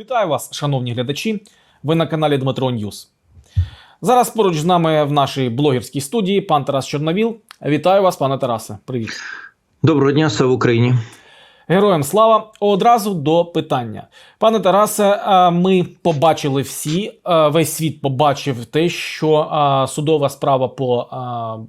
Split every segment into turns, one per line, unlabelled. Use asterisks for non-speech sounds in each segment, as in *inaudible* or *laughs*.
Вітаю вас, шановні глядачі. Ви на каналі Дмитро Ньюс. Зараз поруч з нами в нашій блогерській студії пан Тарас Чорновіл. Вітаю вас, пане Тарасе. Привіт.
Доброго дня, слава Україні.
Героям слава! Одразу до питання. Пане Тарасе, ми побачили всі, весь світ побачив те, що судова справа по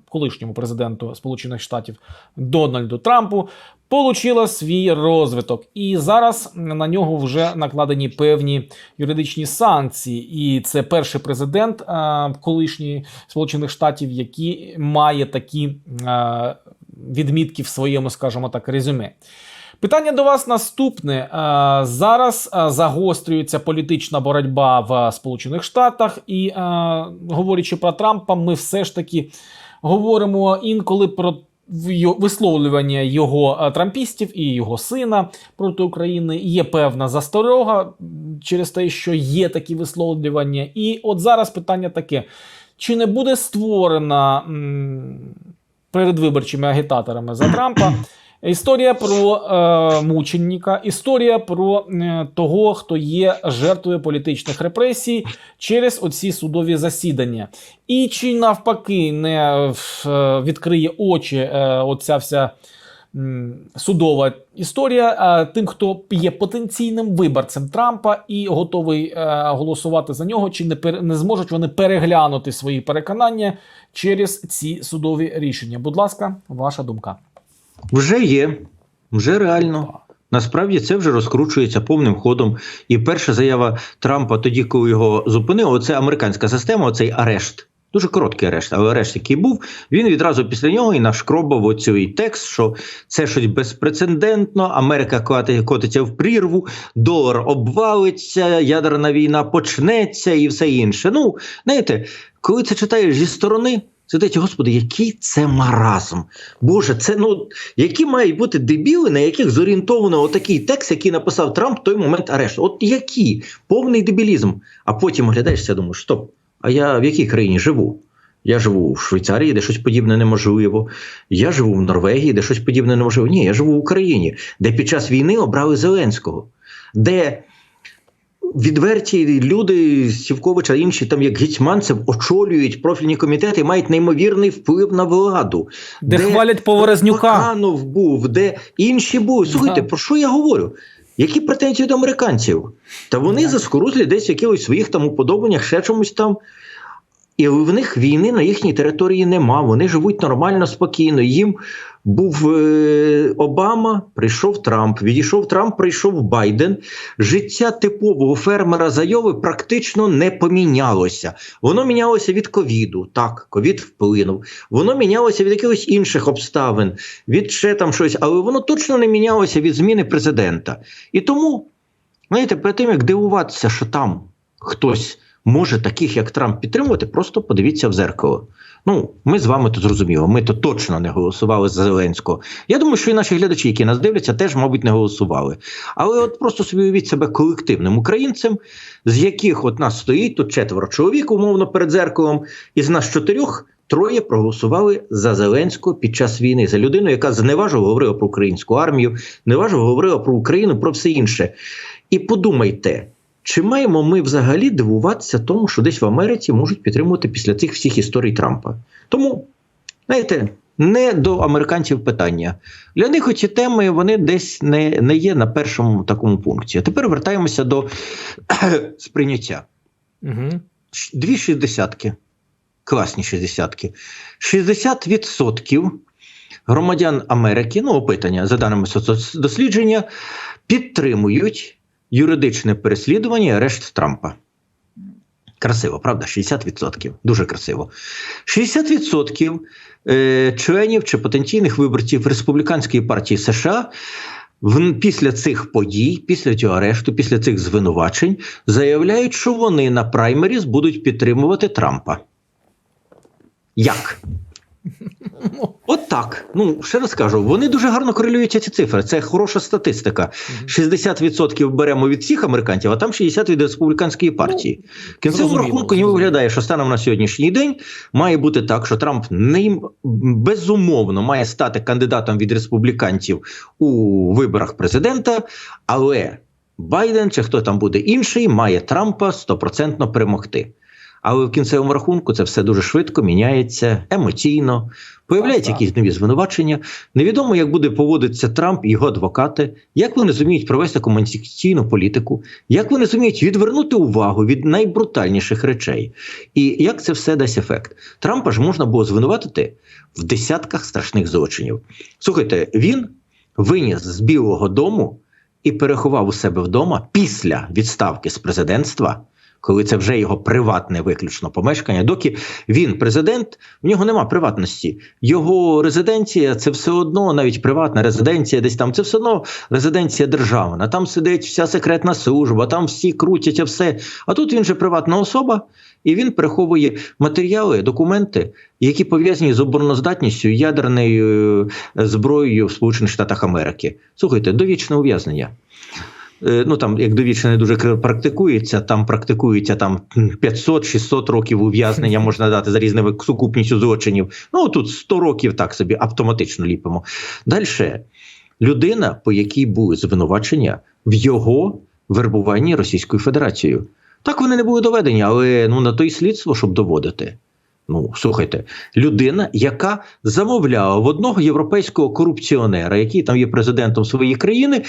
колишньому президенту Сполучених Штатів Дональду Трампу получила свій розвиток. І зараз на нього вже накладені певні юридичні санкції. І це перший президент а, колишньої Сполучених Штатів, який має такі відмітки в своєму, скажімо так, резюме. Питання до вас наступне. Е, Зараз е, загострюється політична боротьба в Сполучених Штатах, і е, говорячи про Трампа, ми все ж таки говоримо інколи про висловлювання його е, трампістів і його сина проти України. Є певна засторога через те, що є такі висловлювання. І от зараз питання таке: чи не буде створена передвиборчими агітаторами за Трампа? Історія про е, мученика, історія про е, того, хто є жертвою політичних репресій через оці судові засідання. І чи навпаки не е, відкриє очі е, оця вся судова історія е, тим, хто є потенційним виборцем Трампа і готовий е, голосувати за нього, чи не, пер- не зможуть вони переглянути свої переконання через ці судові рішення? Будь ласка, ваша думка.
Вже є, вже реально. Насправді це вже розкручується повним ходом. І перша заява Трампа, тоді, коли його зупинили, це американська система, оцей арешт. Дуже короткий арешт, але арешт, який був, він відразу після нього і нашкробав оцей текст, що це щось безпрецедентно, Америка котиться в прірву, долар обвалиться, ядерна війна почнеться і все інше. Ну, знаєте, коли це читаєш зі сторони, здається, господи, який це маразм. Боже, це ну які мають бути дебіли, на яких зорієнтовано отакий текст, який написав Трамп в той момент арешту. От які? Повний дебілізм. А потім оглядаєшся, думаєш, стоп, а я в якій країні живу? Я живу в Швейцарії, де щось подібне неможливо. Я живу в Норвегії, де щось подібне неможливо. Ні, я живу в Україні, де під час війни обрали Зеленського, де відверті люди Сівковича, інші там як гетьманцев очолюють профільні комітети, мають неймовірний вплив на владу.
Де, хвалять Поворознюка.
канов був, де інші були. Слухайте,
Да.
про що я говорю? Які претензії до американців? Та вони
Да.
заскорузлі десь якихось своїх там уподобаннях, ще чомусь там. І в них війни на їхній території нема. Вони живуть нормально, спокійно. Їм був е, Обама, прийшов Трамп, відійшов Трамп, прийшов Байден. Життя типового фермера з Айови практично не помінялося. Воно мінялося від ковіду. Так, ковід вплинув. Воно мінялося від якихось інших обставин, від ще там щось, але воно точно не мінялося від зміни президента. І тому, знаєте, перед тим як дивуватися, що там хтось може таких, як Трамп, підтримувати, просто подивіться в зеркало. Ну, ми з вами то зрозуміло, ми то точно не голосували за Зеленського. Я думаю, що і наші глядачі, які нас дивляться, теж, мабуть, не голосували. Але от просто собі уявіть себе колективним українцем, з яких от нас стоїть тут четверо чоловік, умовно, перед зеркалом, із нас чотирьох. Троє проголосували за Зеленського під час війни за людину, яка зневажливо говорила про українську армію, зневажливо говорила про Україну, про все інше. І подумайте, чи маємо ми взагалі дивуватися тому, що десь в Америці можуть підтримувати після цих всіх історій Трампа? Тому, знаєте, не до американців питання. Для них оці теми вони десь не, не є на першому такому пункті. А тепер вертаємося до *clears throat* сприйняття.
Угу.
Дві шістдесятки, класні шістдесятки. 60% громадян Америки, ну, опитання за даними соцдослідження, підтримують юридичне переслідування і арешт Трампа. Красиво, правда? 60%. Дуже красиво. 60% е, членів чи потенційних виборців республіканської партії США після цих подій, після цього арешту, після цих звинувачень, заявляють, що вони на праймеріз будуть підтримувати Трампа. Як? От так. Ну, ще раз кажу, вони дуже гарно корелюються ці цифри. Це хороша статистика. 60% беремо від всіх американців, а там 60% від республіканської партії. В кінцевому рахунку не виглядає, що станом на сьогоднішній день має бути так, що Трамп не безумовно має стати кандидатом від республіканців у виборах президента, але Байден чи хто там буде інший, має Трампа стопроцентно перемогти. Але в кінцевому рахунку це все дуже швидко міняється емоційно, появляються якісь нові звинувачення. Невідомо, як буде поводитися Трамп і його адвокати, як вони зуміють провести комунікаційну політику, як вони зуміють відвернути увагу від найбрутальніших речей, і як це все дасть ефект. Трампа ж можна було звинуватити в десятках страшних злочинів. Слухайте, він виніс з Білого Дому і переховав у себе вдома після відставки з президентства. Коли це вже його приватне виключно помешкання, доки він президент, в нього нема приватності. Його резиденція це все одно, навіть приватна резиденція, десь там це все одно резиденція державна. Там сидить вся секретна служба, там всі крутяться все. А тут він же приватна особа, і він переховує матеріали, документи, які пов'язані з обороноздатністю ядерною е, зброєю в Сполучених Штатах Америки. Слухайте, довічне ув'язнення. Е, Ну там, як довічне не дуже практикується, там практикується там 500-600 років ув'язнення *laughs* можна дати за різними сукупністю злочинів. Ну тут 100 років так собі автоматично ліпимо. Далі людина, по якій були звинувачення в його вербуванні Російською Федерацією. Так вони не були доведені, але ну на то й слідство, щоб доводити. Ну, слухайте, людина, яка замовляла в одного європейського корупціонера, який там є президентом своєї країни,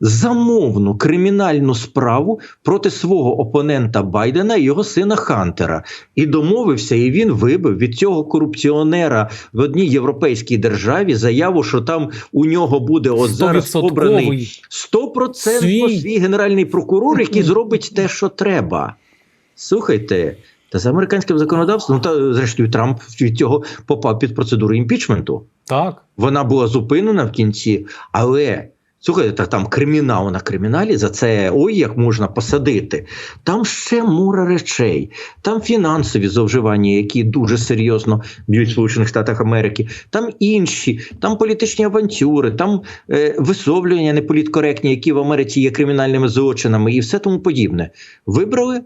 замовну кримінальну справу проти свого опонента Байдена і його сина Хантера. І домовився, і він вибив від цього корупціонера в одній європейській державі заяву, що там у нього буде от зараз обраний 100%
Свій.
свій генеральний прокурор, який *laughs* зробить те, що треба. Слухайте, та за американським законодавством, ну, та зрештою Трамп від цього попав під процедуру імпічменту.
Так.
Вона була зупинена в кінці, але. Слухайте, та там кримінал на криміналі за це ой, як можна посадити. Там ще мура речей, там фінансові зловживання, які дуже серйозно б'ють в Сполучених Штатах Америки, там інші, там політичні авантюри, там е, висловлювання неполіткоректні, які в Америці є кримінальними злочинами, і все тому подібне. Вибрали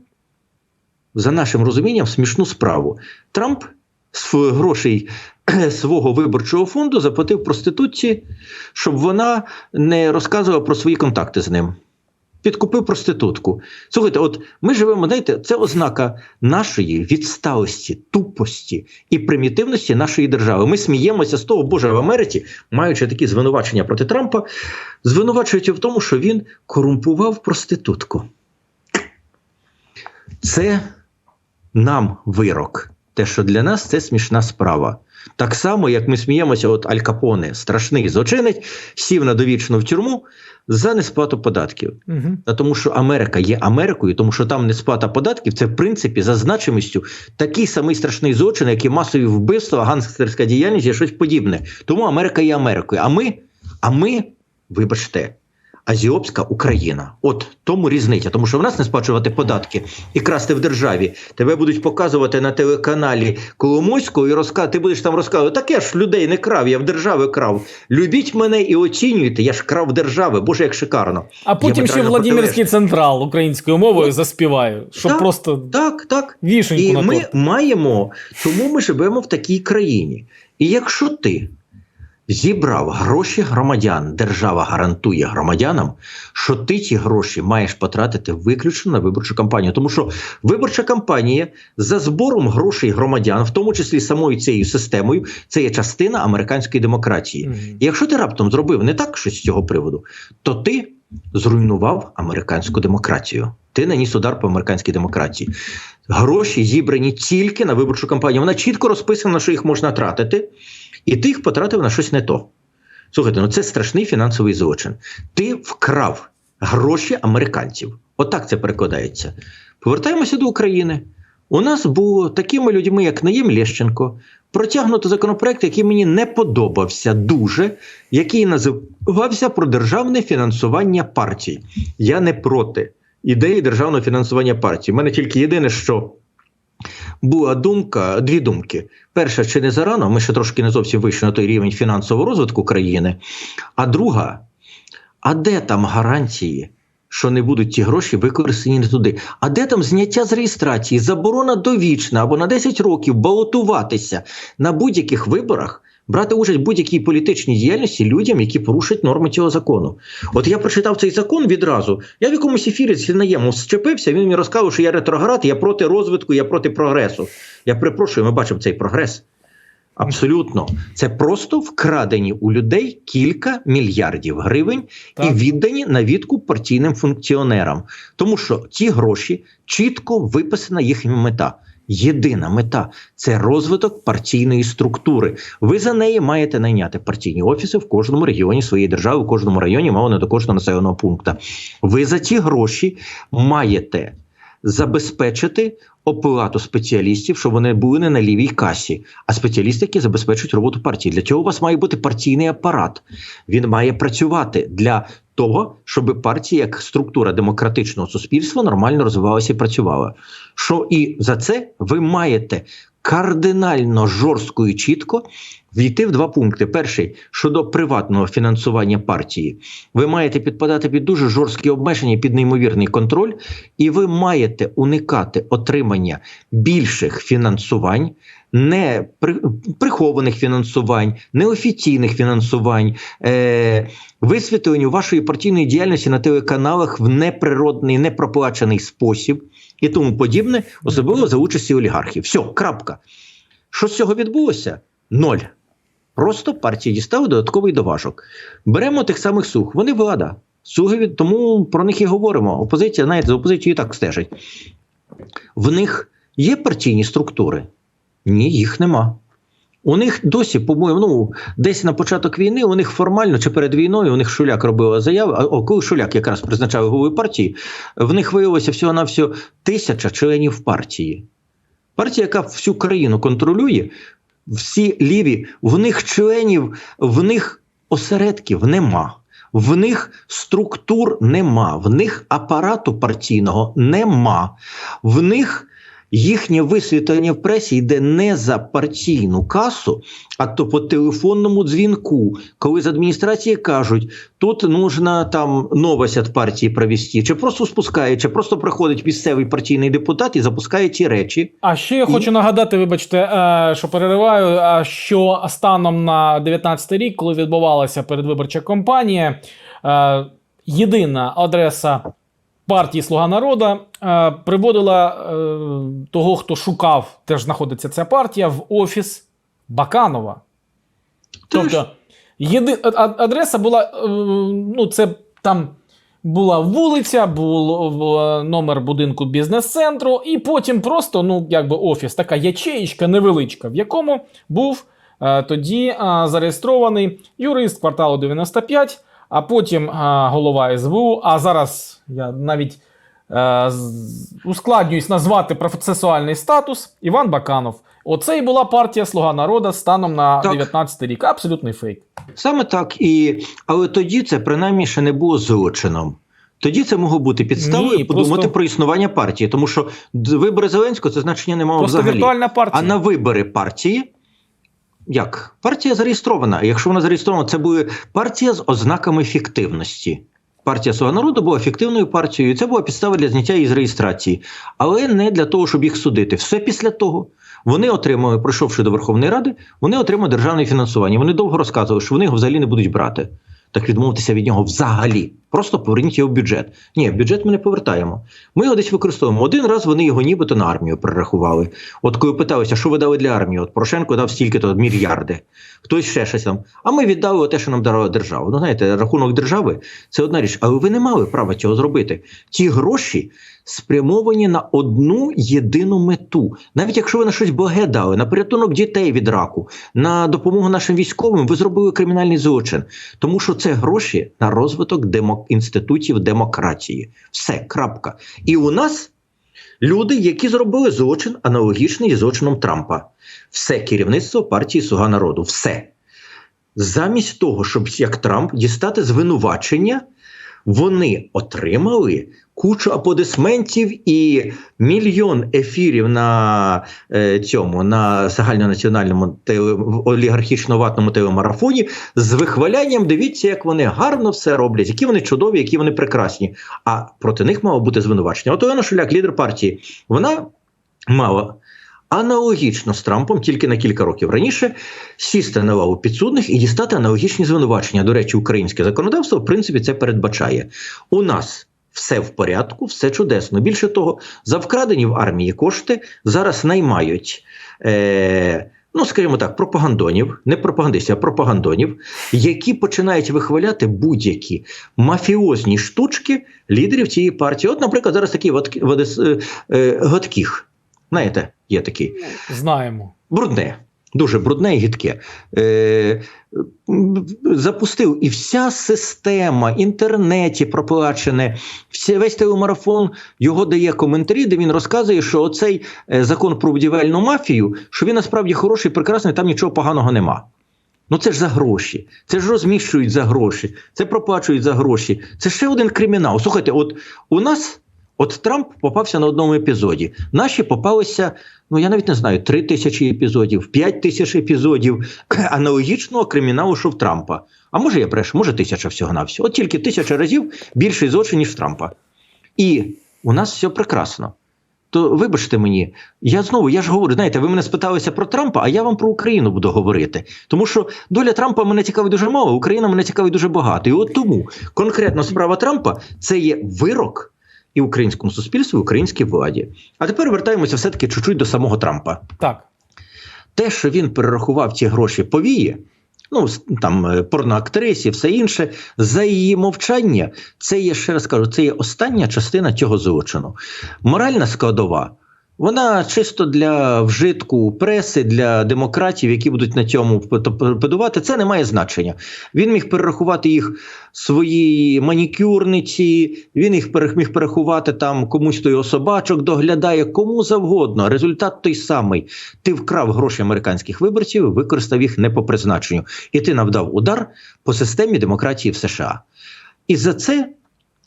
за нашим розумінням смішну справу. Трамп з грошей *clears throat* свого виборчого фонду заплатив проститутці, щоб вона не розказувала про свої контакти з ним. Підкупив проститутку. Слухайте, от ми живемо, знаєте, це ознака нашої відсталості, тупості і примітивності нашої держави. Ми сміємося з того, Боже, в Америці, маючи такі звинувачення проти Трампа, звинувачують в тому, що він корумпував проститутку. Це нам вирок. Те, що для нас це смішна справа. Так само, як ми сміємося, от Аль Капоне, страшний злочинець, сів на довічну в тюрму за несплату податків.
Угу.
Та тому, що Америка є Америкою, тому що там несплата податків це в принципі за значимістю такий самий страшний злочин, як і масові вбивства, гангстерська діяльність і щось подібне. Тому Америка є Америкою. А ми, а ми, вибачте, Азіопська Україна. От тому різниця. Тому що в нас не сплачувати податки і красти в державі. Тебе будуть показувати на телеканалі Коломойського і розказувати, ти будеш там розказувати, так я ж людей не крав, я в держави крав. Любіть мене і оцінюйте, я ж крав держави. Боже, як шикарно.
А потім ще Владимирський централ українською мовою заспіваю, щоб
Так.
просто
Так, так.
вішеньку
І
на
ми маємо, тому ми живемо в такій країні. І якщо ти зібрав гроші громадян, держава гарантує громадянам, що ти ці гроші маєш потратити виключно на виборчу кампанію. Тому що виборча кампанія за збором грошей громадян, в тому числі самою цією системою, це є частина американської демократії.
Мгм.
І якщо ти раптом зробив не так щось з цього приводу, то ти зруйнував американську демократію. Ти наніс удар по американській демократії. Гроші зібрані тільки на виборчу кампанію. Вона чітко розписана, що їх можна тратити, і ти їх потратив на щось не то. Слухайте, ну це страшний фінансовий злочин. Ти вкрав гроші американців. Отак це перекладається. Повертаємося до України. У нас було такими людьми, як Наєм Лещенко, протягнуто законопроект, який мені не подобався дуже, який називався про державне фінансування партій. Я не проти ідеї державного фінансування партій. У мене тільки єдине, що була думка, дві думки. Перша, чи не зарано, ми ще трошки не зовсім вийшли на той рівень фінансового розвитку країни. А друга, а де там гарантії? Що не будуть ті гроші використані не туди. А де там зняття з реєстрації, заборона довічна або на 10 років балотуватися на будь-яких виборах брати участь в будь-якій політичній діяльності людям, які порушать норми цього закону. От я прочитав цей закон відразу. Я в якомусь ефірі з наєму щепився. Він мені розказав, що я ретроград, я проти розвитку, я проти прогресу. Я перепрошую, ми бачимо цей прогрес. Абсолютно, це просто вкрадені у людей кілька мільярдів гривень
Так.
і віддані на відкуп партійним функціонерам, тому що ці гроші чітко виписана їхня мета. Єдина мета це розвиток партійної структури. Ви за неї маєте найняти партійні офіси в кожному регіоні своєї держави, в кожному районі, мало не до кожного населеного пункту. Ви за ті гроші маєте забезпечити оплату спеціалістів, щоб вони були не на лівій касі, а спеціалісти, які забезпечують роботу партії. Для цього у вас має бути партійний апарат. Він має працювати для того, щоб партія як структура демократичного суспільства нормально розвивалася і працювала. Що і за це ви маєте кардинально жорстко і чітко війти в два пункти. Перший щодо приватного фінансування партії, ви маєте підпадати під дуже жорсткі обмеження, під неймовірний контроль, і ви маєте уникати отримання більших фінансувань. Не прихованих фінансувань, неофіційних фінансувань, е, висвітленню вашої партійної діяльності на телеканалах в неприродний, непроплачений спосіб і тому подібне, особливо за участі олігархів. Все, крапка. Що з цього відбулося? Ноль. Просто партії дістали додатковий доважок. Беремо тих самих сух. Вони влада. Суги від тому про них і говоримо. Опозиція, знаєте, за опозицією і так стежить. В них є партійні структури? Ні, їх нема. У них досі, по-моєму, ну, десь на початок війни, у них формально чи перед війною у них Шуляк робила заяву. а, О, коли Шуляк якраз призначав головою партії, в них виявилося всього на всього тисяча членів партії. Партія, яка всю країну контролює, всі ліві, в них членів, в них осередків нема. В них структур нема, в них апарату партійного нема, в них їхнє висвітлення в пресі йде не за партійну касу, а то по телефонному дзвінку, коли з адміністрації кажуть, тут нужно там новость від партії провести, чи просто спускає, чи просто приходить місцевий партійний депутат і запускає ті речі.
А ще я
І-
хочу нагадати, вибачте, е, що перериваю, е, що станом на 19 рік, коли відбувалася передвиборча кампанія, е, єдина адреса партії Слуга народу е, приводила е, того, хто шукав, де ж знаходиться ця партія, в офіс Баканова. Тобто, єди... адреса була, е, ну, це там була вулиця, був номер будинку бізнес-центру, і потім просто, ну, якби офіс, така ячеїчка невеличка, в якому був е, тоді е, зареєстрований юрист кварталу 95, а потім е, голова СБУ. А зараз я навіть е, ускладнююсь назвати процесуальний статус Іван Баканов. Оце і була партія Слуга народу станом на
Так.
19 рік. Абсолютний фейк.
Саме так і але тоді це принаймні ще не було злочином. Тоді це могло бути підставою
Ні,
подумати
просто-
про існування партії, тому що вибори Зеленського це значення не мало
Просто
взагалі.
віртуальна партія.
А на вибори партії. Як? Партія зареєстрована. Якщо вона зареєстрована, це буде партія з ознаками фіктивності. Партія Слуга народу була фіктивною партією, це була підстава для зняття її з реєстрації, але не для того, щоб їх судити. Все після того. Вони отримали, пройшовши до Верховної Ради, вони отримали державне фінансування. Вони довго розказували, що вони його взагалі не будуть брати. Так відмовитися від нього взагалі. Просто поверніть його в бюджет. Ні, бюджет ми не повертаємо. Ми його десь використовуємо. Один раз вони його нібито на армію перерахували. От коли питалися, що ви дали для армії? От Порошенко дав стільки-то мільярди, хтось ще щось там. А ми віддали те, що нам дарувала держава. Ну знаєте, рахунок держави це одна річ, але ви не мали права цього зробити. Ті гроші спрямовані на одну єдину мету. Навіть якщо ви на щось благе дали, на порятунок дітей від раку, на допомогу нашим військовим, ви зробили кримінальний злочин, тому що це гроші на розвиток демо... інститутів демократії. Все, крапка. І у нас люди, які зробили злочин, аналогічний злочином Трампа. Все керівництво партії Слуга народу. Все. Замість того, щоб як Трамп дістати звинувачення, вони отримали кучу аплодисментів і мільйон ефірів на е, цьому на загальнонаціональному теле, олігархічно-ватному телемарафоні з вихвалянням. Дивіться, як вони гарно все роблять, які вони чудові, які вони прекрасні. А проти них мало бути звинувачення. От Олена Шуляк, лідер партії, вона мала аналогічно з Трампом, тільки на кілька років раніше, сісти на лаву підсудних і дістати аналогічні звинувачення. До речі, українське законодавство в принципі це передбачає. У нас все в порядку, все чудесно. Більше того, за вкрадені в армії кошти зараз наймають. Е- Ну, скажімо так, пропагандонів, не пропагандистів, а пропагандонів, які починають вихваляти будь-які мафіозні штучки лідерів цієї партії. От, наприклад, зараз такий Вадк- Знаєте, є такий.
Знаємо.
Брудне, дуже брудне і гидке. Е, запустив і вся система, інтернеті проплачене, всі, весь телемарафон його дає коментарі, де він розказує, що оцей е, закон про будівельну мафію, що він насправді хороший, прекрасний, там нічого поганого нема. Ну це ж за гроші, це ж розміщують за гроші, це проплачують за гроші. Це ще один кримінал. Слухайте, от у нас, от Трамп попався на одному епізоді. Наші попалися, ну я навіть не знаю, три тисячі епізодів, п'ять тисяч епізодів *clears throat* аналогічного криміналу, що в Трампа. А може я брешу, може тисяча всього на всього. От тільки тисяча разів більший злочин, ніж Трампа. І у нас все прекрасно. То вибачте мені, я знову я ж говорю, знаєте, ви мене спиталися про Трампа, а я вам про Україну буду говорити. Тому що доля Трампа мене цікавить дуже мало, Україна мене цікавить дуже багато. І от тому конкретно справа Трампа це є вирок і українському суспільству, і українській владі. А тепер вертаємося все-таки чуть-чуть до самого Трампа.
Так.
Те, що він перерахував ці гроші повії, ну там е, порноактрисі, все інше, за її мовчання, це є ще раз кажу, це є остання частина цього злочину. Моральна складова. Вона чисто для вжитку преси, для демократів, які будуть на цьому педувати, це не має значення. Він міг перерахувати їх своїй манікюрниці, він їх міг перерахувати там комусь, його собачок доглядає, кому завгодно. Результат той самий. Ти вкрав гроші американських виборців, використав їх не по призначенню. І ти навдав удар по системі демократії в США. І за це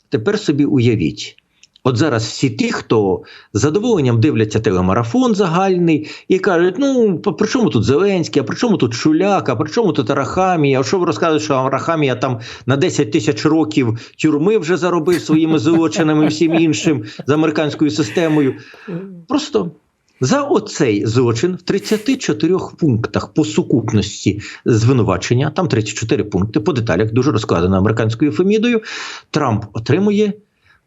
тепер собі уявіть. От зараз всі ті, хто з задоволенням дивляться телемарафон загальний і кажуть: ну при чому тут Зеленський, а при чому тут Шуляк, а при чому тут Арахамія? А що ви розказуєте, що Арахамія там на 10 тисяч років тюрми вже заробив своїми злочинами і всім іншим з американською системою? Просто за оцей злочин в 34 пунктах по сукупності звинувачення, там 34 пункти по деталях, дуже розкладено американською Фемідою, Трамп отримує.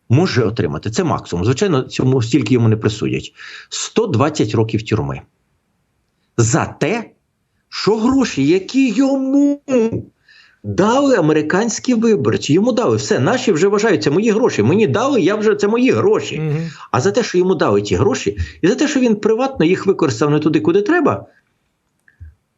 Може отримати це максимум. Звичайно, цьому стільки йому не присудять. 120 років тюрми. За те, що гроші, які йому дали американські виборці, йому дали все. Наші вже вважають, це мої гроші. Мені дали, я вже це мої гроші.
Мгм.
А за те, що йому дали ті гроші, і за те, що він приватно їх використав не туди, куди треба.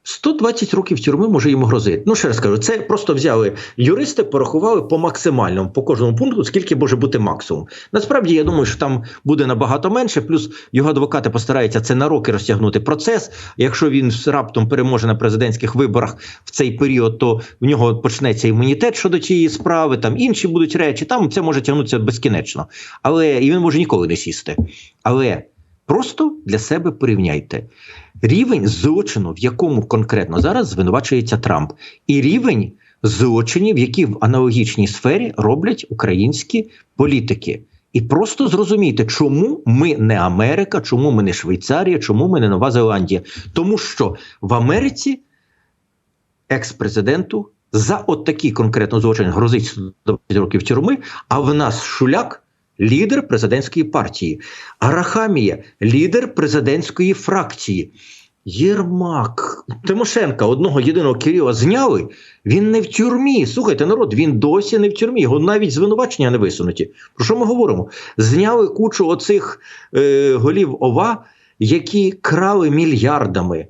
120 років тюрми може йому грозити. Ну, ще раз кажу, це просто взяли юристи, порахували по максимальному, по кожному пункту, скільки може бути максимум. Насправді, я думаю, що там буде набагато менше, плюс його адвокати постараються це на роки розтягнути процес. Якщо він раптом переможе на президентських виборах в цей період, то в нього почнеться імунітет щодо цієї справи, там інші будуть речі, там це може тягнутися безкінечно. Але і він може ніколи не сісти. Але просто для себе порівняйте рівень злочину, в якому конкретно зараз звинувачується Трамп, і рівень злочинів, які в аналогічній сфері роблять українські політики. І просто зрозумійте, чому ми не Америка, чому ми не Швейцарія, чому ми не Нова Зеландія. Тому що в Америці екс-президенту за от такий конкретно злочин грозить 120 років тюрми, а в нас Шуляк лідер президентської партії, Арахамія лідер президентської фракції. Єрмак Тимошенка, одного єдиного Кирила зняли. Він не в тюрмі. Слухайте, народ, він досі не в тюрмі. Його навіть звинувачення не висунуті. Про що ми говоримо? Зняли кучу оцих е, голів ова, які крали мільярдами.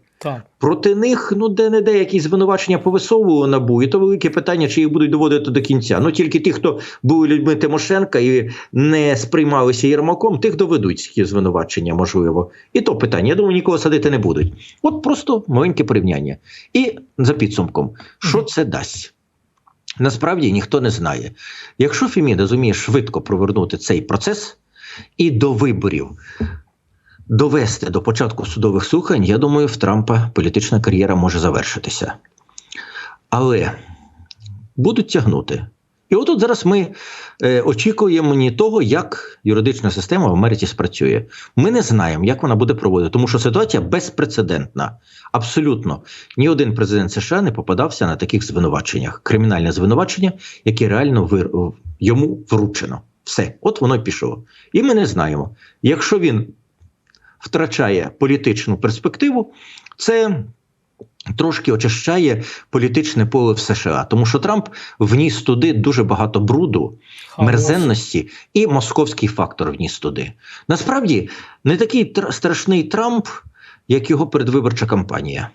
Проти них ну де-не-де якісь звинувачення повисовували набу, і то велике питання, чи їх будуть доводити до кінця. Ну тільки ті, хто були людьми Тимошенка і не сприймалися Єрмаком, тих доведуть ці звинувачення, можливо. І то питання. Я думаю, нікого садити не будуть. От просто маленьке порівняння. І за підсумком, що це дасть? Насправді ніхто не знає. Якщо Феміда зуміє швидко провернути цей процес і до виборів довести до початку судових слухань, я думаю, в Трампа політична кар'єра може завершитися. Але будуть тягнути. І отут зараз ми е, очікуємо ні того, як юридична система в Америці спрацює. Ми не знаємо, як вона буде проводити, тому що ситуація безпрецедентна. Абсолютно ні один президент США не попадався на таких звинуваченнях. Кримінальне звинувачення, яке реально вир... йому вручено. Все, от воно й пішло. І ми не знаємо. Якщо він втрачає політичну перспективу, це трошки очищає політичне поле в США, тому що Трамп вніс туди дуже багато бруду, мерзенності і московський фактор вніс туди. Насправді не такий тр- страшний Трамп, як його передвиборча кампанія.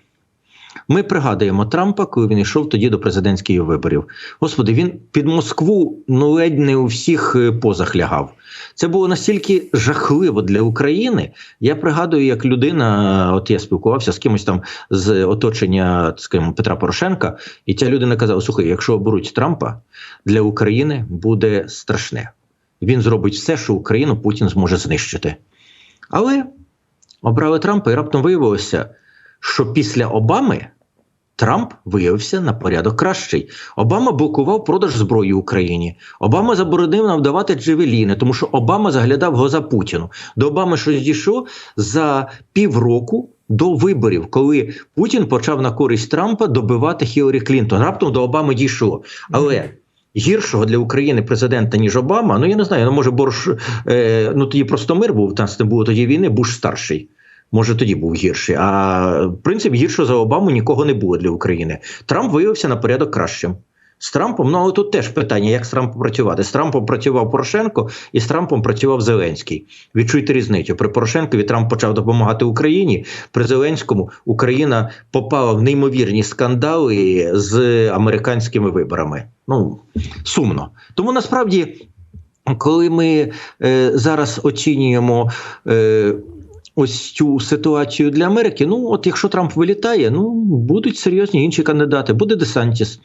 Ми пригадуємо Трампа, коли він йшов тоді до президентських виборів. Господи, він під Москву ну ледь не у всіх е, позах лягав. Це було настільки жахливо для України. Я пригадую, як людина, от я спілкувався з кимось там з оточення скажімо, Петра Порошенка, і ця людина казала: слухай, якщо оберуть Трампа, для України буде страшне. Він зробить все, що Україну Путін зможе знищити. Але обрали Трампа, і раптом виявилося, що після Обами Трамп виявився на порядок кращий. Обама блокував продаж зброї Україні. Обама заборонив нам давати джевеліни, тому що Обама заглядав глаза Путіну. До Обами щось дійшло за півроку. До виборів, коли Путін почав на користь Трампа добивати Хіларі Клінтон, раптом до Обами дійшло. Але гіршого для України президента ніж Обама, ну я не знаю, ну може Борш, е, ну тоді просто мир був, там не було тоді війни, Буш старший. Може, тоді був гірший. А в принципі, гірше за Обаму нікого не було для України. Трамп виявився на порядок кращим. З Трампом, ну але тут теж питання, як з Трампом працювати. З Трампом працював Порошенко і з Трампом працював Зеленський. Відчуйте різницю. При Порошенкові Трамп почав допомагати Україні. При Зеленському Україна попала в неймовірні скандали з американськими виборами. Ну сумно. Тому насправді, коли ми е, зараз оцінюємо. Е, ось цю ситуацію для Америки. Ну, от якщо Трамп вилітає, ну будуть серйозні інші кандидати. Буде Десантіс.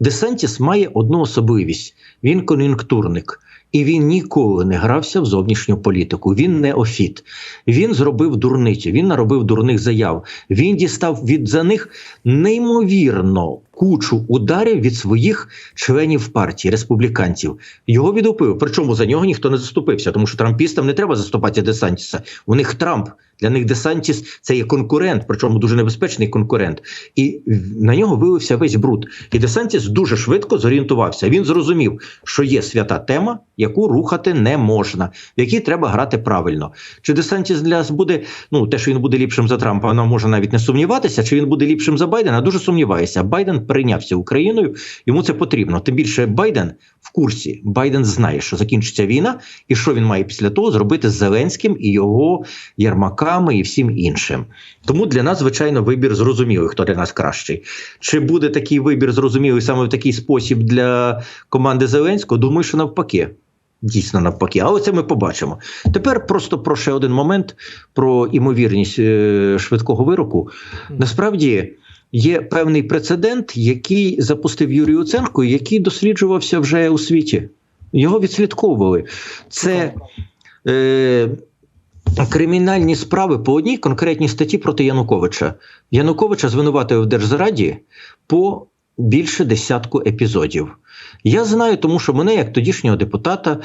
Десантіс має одну особливість: він кон'юнктурник. І він ніколи не грався в зовнішню політику. Він не офіт. Він зробив дурницю, він наробив дурних заяв. Він дістав від за них неймовірно кучу ударів від своїх членів партії, республіканців. Його відупив. Причому за нього ніхто не заступився, тому що трампістам не треба заступати Десантіса. У них Трамп. Для них Десантіс це є конкурент, причому дуже небезпечний конкурент. І на нього вилився весь бруд. І Десантіс дуже швидко зорієнтувався. Він зрозумів, що є свята тема, яку рухати не можна, в якій треба грати правильно. Чи Десантіс для нас буде, ну те, що він буде ліпшим за Трампа, вона може навіть не сумніватися. Чи він буде ліпшим за Байдена? Дуже сумніваюся. Байден прийнявся Україною, йому це потрібно. Тим більше Байден в курсі. Байден знає, що закінчиться війна, і що він має після того зробити з Зеленським і його Єрмаками і всім іншим. Тому для нас, звичайно, вибір зрозумілий, хто для нас кращий. Чи буде такий вибір зрозумілий саме в такий спосіб для команди Зеленського? Думаю, що навпаки. Дійсно навпаки, але це ми побачимо. Тепер просто про ще один момент про імовірність е, швидкого вироку. Насправді є певний прецедент, який запустив Юрій Уценко, який досліджувався вже у світі. Його відслідковували. Це е, кримінальні справи по одній конкретній статті проти Януковича. Януковича звинуватили в Держзраді по більше десятку епізодів. Я знаю, тому що мене, як тодішнього депутата,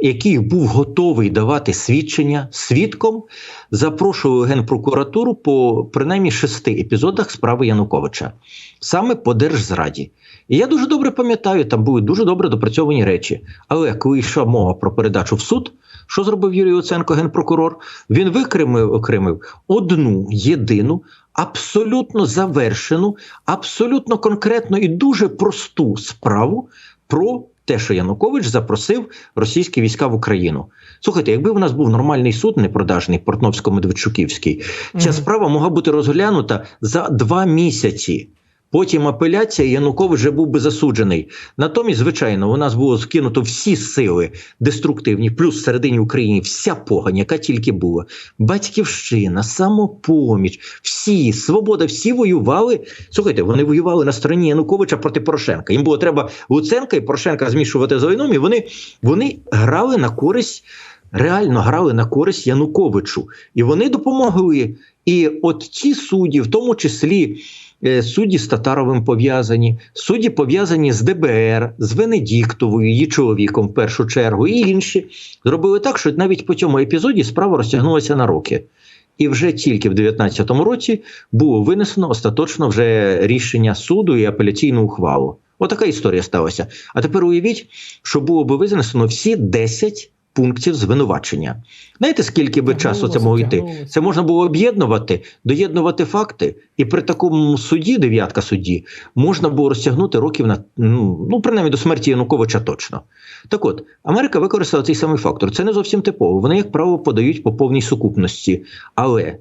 який був готовий давати свідчення свідком, запрошували Генпрокуратуру по принаймні шести епізодах справи Януковича, саме по держзраді. І я дуже добре пам'ятаю, там були дуже добре допрацьовані речі. Але коли йшла мова про передачу в суд, що зробив Юрій Оценко, генпрокурор? Він викремив окремив одну єдину, абсолютно завершену, абсолютно конкретну і дуже просту справу про те, що Янукович запросив російські війська в Україну. Слухайте, якби в нас був нормальний суд, непродажний Портновсько-Медведчуківський, ця
Мгм.
справа могла бути розглянута за два місяці. Потім апеляція, Янукович вже був би засуджений. Натомість, звичайно, у нас було скинуто всі сили деструктивні, плюс всередині України вся погань, яка тільки була. Батьківщина, самопоміч, всі, свобода, всі воювали. Слухайте, вони воювали на стороні Януковича проти Порошенка. Їм було треба Луценка і Порошенка змішувати з війном, і вони, вони грали на користь. Реально грали на користь Януковичу, і вони допомогли. І от ці судді, в тому числі судді з Татаровим пов'язані, судді пов'язані з ДБР, з Венедіктовою, її чоловіком в першу чергу, і інші зробили так, що навіть по цьому епізоді справа розтягнулася на роки. І вже тільки в 2019 році було винесено остаточно вже рішення суду і апеляційну ухвалу. Отака історія сталася. А тепер уявіть, що було би винесено всі 10 пунктів звинувачення. Знаєте, скільки би часу це могло йти? Це можна було об'єднувати, доєднувати факти, і при такому суді, дев'ятка судді, можна було розтягнути років на ну, ну принаймні до смерті Януковича точно. Так от, Америка використала цей самий фактор. Це не зовсім типово. Вони, як правило, подають по повній сукупності. Але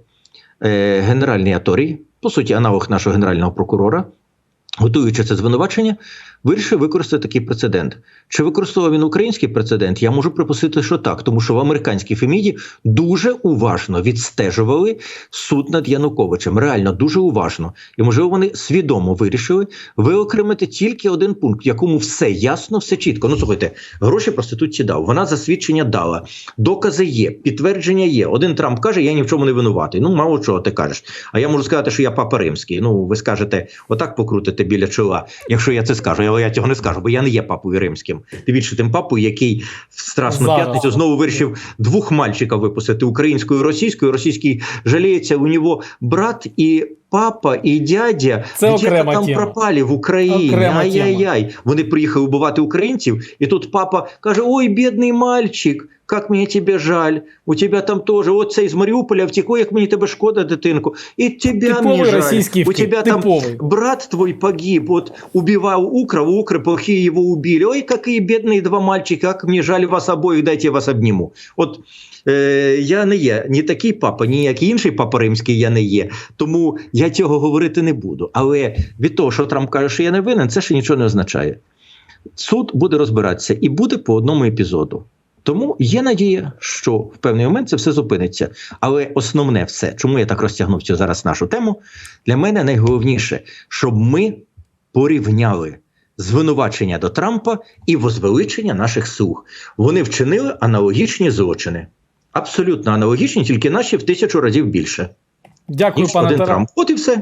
е, генеральний Аторій, по суті, аналог нашого генерального прокурора, готуючи це звинувачення, вирішив використати такий прецедент. Чи використовував він український прецедент? Я можу припустити, що так, тому що в американській Феміді дуже уважно відстежували суд над Януковичем. Реально дуже уважно. І можливо, вони свідомо вирішили виокремити тільки один пункт, якому все ясно, все чітко. Ну слухайте, гроші проституції дав. Вона засвідчення дала, докази є, підтвердження є. Один Трамп каже, я ні в чому не винуватий. Ну, мало чого ти кажеш. А я можу сказати, що я папа римський. Ну, ви скажете, отак покрутите біля чола, якщо я це скажу. Але я цього не скажу, бо я не є папою римським. Ти більше тим папою, який в Страсну
Зараз.
п'ятницю знову вирішив двох мальчиків випустити українською і російською. Російський жаліється, у нього брат і. Папа і дядя
Це окрема
там
тема.
пропали в Україні.
Окрема
Ай-яй-яй. Вони приїхали вбивати українців, і тут папа каже: Ой, бідний мальчик, як мені тебе жаль. У тебе там теж, от цей з Маріуполя втік, як мені тебе шкода, дитинку. І тебе мені жаль. У тебе там брат твой погиб, вот убивал укров, укры плохие его убили. Ой, какие бедные два мальчика, как мне жаль вас обоих, дайте я вас обниму. От е, я не є ні такий папа, ні як інший папа римський я не є. Тому я цього говорити не буду. Але від того, що Трамп каже, що я не винен, це ще нічого не означає. Суд буде розбиратися і буде по одному епізоду. Тому є надія, що в певний момент це все зупиниться. Але основне все, чому я так розтягнув цю зараз нашу тему, для мене найголовніше, щоб ми порівняли звинувачення до Трампа і возвеличення наших слуг. Вони вчинили аналогічні злочини. Абсолютно аналогічні, тільки наші в тисячу разів більше.
Дякую,
Ніж
пане
один
Тарасе.
Трамп. От і все.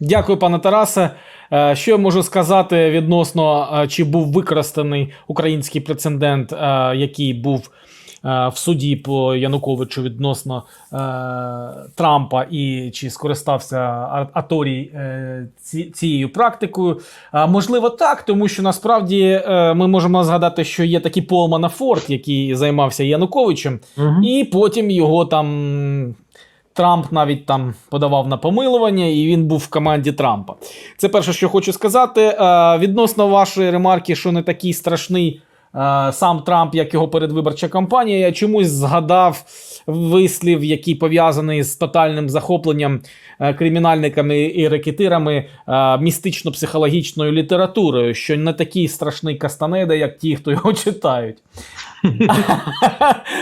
Дякую, пане Тарасе. Е, Що я можу сказати відносно, е, чи був використаний український прецедент, е, який був в суді по Януковичу відносно Трампа, і чи скористався Аторій цією практикою? Можливо, так, тому що насправді ми можемо згадати, що є такий Пол Манафорт, який займався Януковичем, і потім його там. Трамп навіть там подавав на помилування, і він був в команді Трампа. Це перше, що хочу сказати. Е, відносно вашої ремарки, що не такий страшний е, сам Трамп, як його передвиборча кампанія, я чомусь згадав вислів, який пов'язаний з тотальним захопленням е, кримінальниками і рекетирами містично-психологічною літературою, що не такий страшний Кастанеда, як ті, хто його *laughs* читають.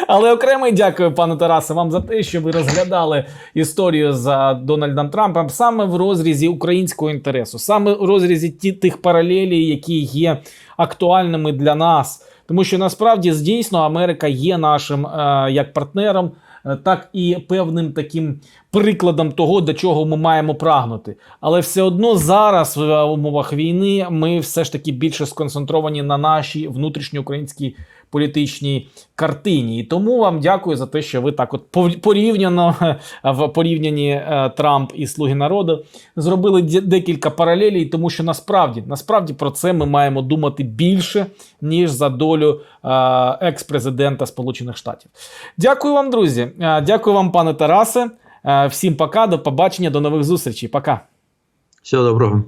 Але окремо дякую, пане Тарасе, вам за те, що ви розглядали історію за Дональдом Трампом саме в розрізі українського інтересу, саме в розрізі ті, тих паралелей, які є актуальними для нас. Тому що насправді дійсно Америка є нашим е, як партнером, е, так і певним таким прикладом того, до чого ми маємо прагнути. Але все одно зараз в умовах війни ми все ж таки більше сконцентровані на нашій внутрішньоукраїнській політичній картині. І тому вам дякую за те, що ви так от порівняно *laughs* в порівнянні е, Трамп і Слуги народу зробили декілька паралелей, тому що насправді насправді про це ми маємо думати більше, ніж за долю е, екс-президента Сполучених Штатів. Дякую вам, друзі. Е, Дякую вам, пане Тарасе. Всім пока, до побачення, до нових зустрічей. Пока.
Всього доброго.